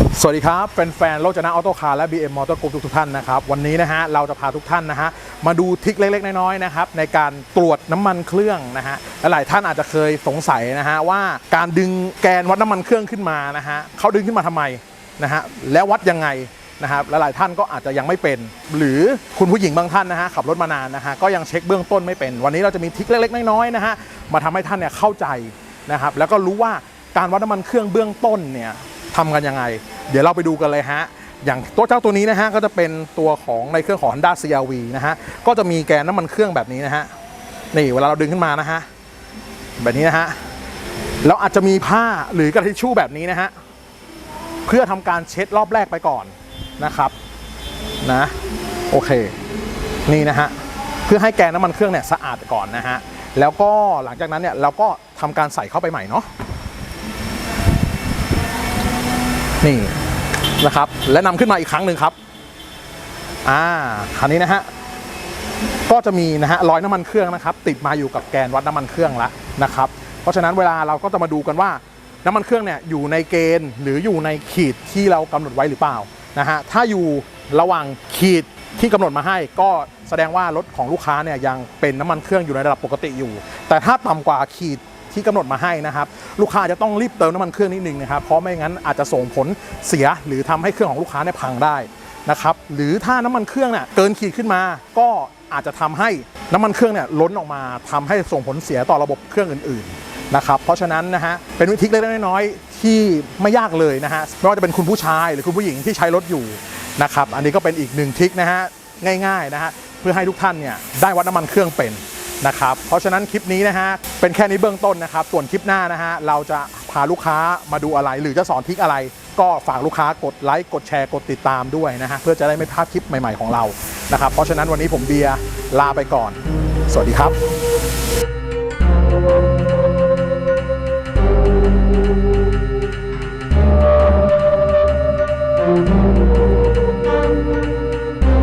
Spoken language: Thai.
สวัสดีครับแฟนๆโลจนะออโต้คาร์และ BM Motor Group ทุกๆท่านนะครับ วันนี้นะฮะเราจะพาทุกท่านนะฮะมาดูทริคเล็ก ๆ น้อยๆนะครับในการตรวจน้ำมันเครื่องนะฮะหลายท่านอาจจะเคยสงสัยนะฮะว่าการดึงแกนวัดน้ำมันเครื่องขึ้นมานะฮะเขาดึงขึ้นมาทำไมนะฮะแล้ววัดยังไงนะครับและหลายท่านก็อาจจะยังไม่เป็น หรือคุณผู้หญิงบางท่านนะฮะขับรถมานานนะฮะก็ยังเช็คเบื้องต้นไม่เป็น วันนี้เราจะมีทริคเล็ก ๆ น้อยๆนะฮะมาทำให้ท่านเนี่ยเข้าใจนะครับแล้วก็รู้ว่าการวัดน้ำมันเครื่องเบื้องต้นเนี่ย ทำกันยังไง เดี๋ยวเราไปดูกันเลยฮะ อย่างตัวเจ้าตัวนี้นะฮะก็จะเป็นตัวของในเครื่องของ Honda CRV นะฮะก็จะมีแกนน้ำมันเครื่องแบบนี้นะฮะนี่เวลาเราดึงขึ้นมานะฮะแบบนี้นะฮะแล้วอาจจะมีผ้าหรือกระทิชชู่แบบนี้นะฮะเพื่อทำการเช็ดรอบแรกไปก่อนนะครับนะโอเคนี่นะฮะเพื่อให้แกนน้ำมันเครื่องเนี่ยสะอาดก่อนนะฮะแล้วก็หลังจากนั้นเนี่ยเราก็ทำการใส่เข้าไปใหม่เนาะ นี่นะครับ และนำขึ้นมาอีกครั้งหนึ่งครับ อ่าคันนี้นะฮะก็จะมีนะฮะรอยน้ำมันเครื่องนะครับ ติดมาอยู่กับแกนวัดน้ำมันเครื่องล้วนะครับ เพราะฉะนั้นเวลาเราก็จะมาดูกันว่าน้ำมันเครื่องเนี่ยอยู่ในเกณฑ์หรืออยู่ในขีดที่เรากำหนดไว้หรือเปล่านะฮะถ้าอยู่ระหว่างขีดที่กำหนดมาให้ ก็แสดงว่ารถของลูกค้าเนี่ยยังเป็นน้ำมันเครื่องอยู่ในระดับปกติอยู่ แต่ถ้าต่ำกว่าขีด ที่กำหนดมาให้นะครับ ลูกค้าจะต้องรีบเติมน้ำมันเครื่องนิดนึงนะครับ เพราะไม่งั้นอาจจะส่งผลเสียหรือทำให้เครื่องของลูกค้าเนี่ยพังได้นะครับ หรือถ้าน้ำมันเครื่องเนี่ยเกินขีดขึ้นมา ก็อาจจะทำให้น้ำมันเครื่องเนี่ยล้นออกมาทำให้ส่งผลเสียต่อระบบเครื่องอื่นๆนะครับ เพราะฉะนั้นนะฮะเป็นวิธีเล็กๆน้อยๆที่ไม่ยากเลยนะฮะไม่ว่าจะเป็นคุณผู้ชายหรือคุณผู้หญิงที่ใช้รถอยู่นะครับ อันนี้ก็เป็นอีกหนึ่งทริคนะฮะง่ายๆนะฮะเพื่อให้ทุกท่านเนี่ยได้วัดน้ำมันเครื่องเป็น นะครับ เพราะฉะนั้นคลิปนี้นะฮะเป็นแค่นี้เบื้องต้นนะครับ ส่วนคลิปหน้านะฮะเราจะพาลูกค้ามาดูอะไร หรือจะสอนทิกอะไร ก็ฝากลูกค้ากดไลค์กดแชร์กดติดตามด้วยนะฮะเพื่อจะได้ไม่พลาดคลิปใหม่ๆของเรานะครับ เพราะฉะนั้นวันนี้ผมเบียร์ลาไปก่อน สวัสดีครับ